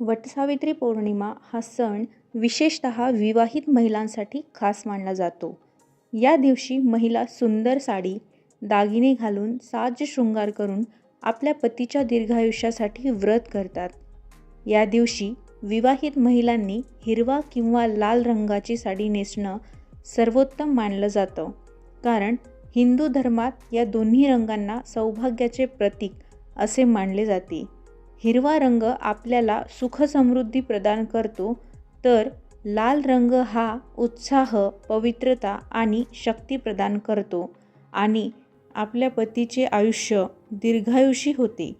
वटसावित्री पौर्णिमा हा सण विशेषतः विवाहित महिलांसाठी खास मानला जातो. या दिवशी महिला सुंदर साडी दागिने घालून साज शृंगार करून आपल्या पतीच्या दीर्घायुष्यासाठी व्रत करतात. या दिवशी विवाहित महिलांनी हिरवा किंवा लाल रंगाची साडी नेसणं सर्वोत्तम मानलं जातं. कारण हिंदू धर्मात या दोन्ही रंगांना सौभाग्याचे प्रतीक असे मानले जाते. हिरवा रंग आपल्याला सुखसमृद्धी प्रदान करतो तर लाल रंग हा उत्साह पवित्रता आणि शक्ती प्रदान करतो आणि आपल्या पतीचे आयुष्य दीर्घायुषी होते.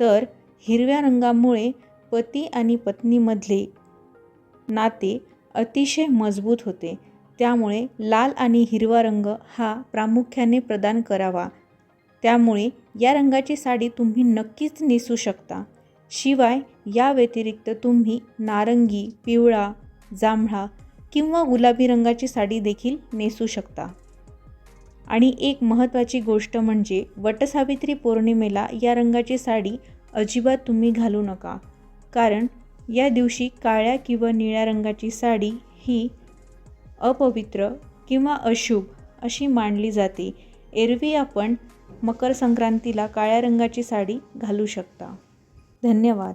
तर हिरव्या रंगामुळे पती आणि पत्नीमधले नाते अतिशय मजबूत होते. त्यामुळे लाल आणि हिरवा रंग हा प्रामुख्याने प्रदान करावा. त्यामुळे या रंगाची साडी तुम्ही नक्कीच नेसू शकता. शिवाय या व्यतिरिक्त तुम्ही नारंगी पिवळा जांभळा किंवा गुलाबी रंगाची साडी देखील नेसू शकता. आणि एक महत्त्वाची गोष्ट म्हणजे वटसावित्री पौर्णिमेला या रंगाची साडी अजिबात तुम्ही घालू नका. कारण या दिवशी काळ्या किंवा निळ्या रंगाची साडी ही अपवित्र किंवा अशुभ अशी मानली जाते. एरवी आपण मकर संक्रांतीला काळ्या रंगाची साडी घालू शकता. धन्यवाद.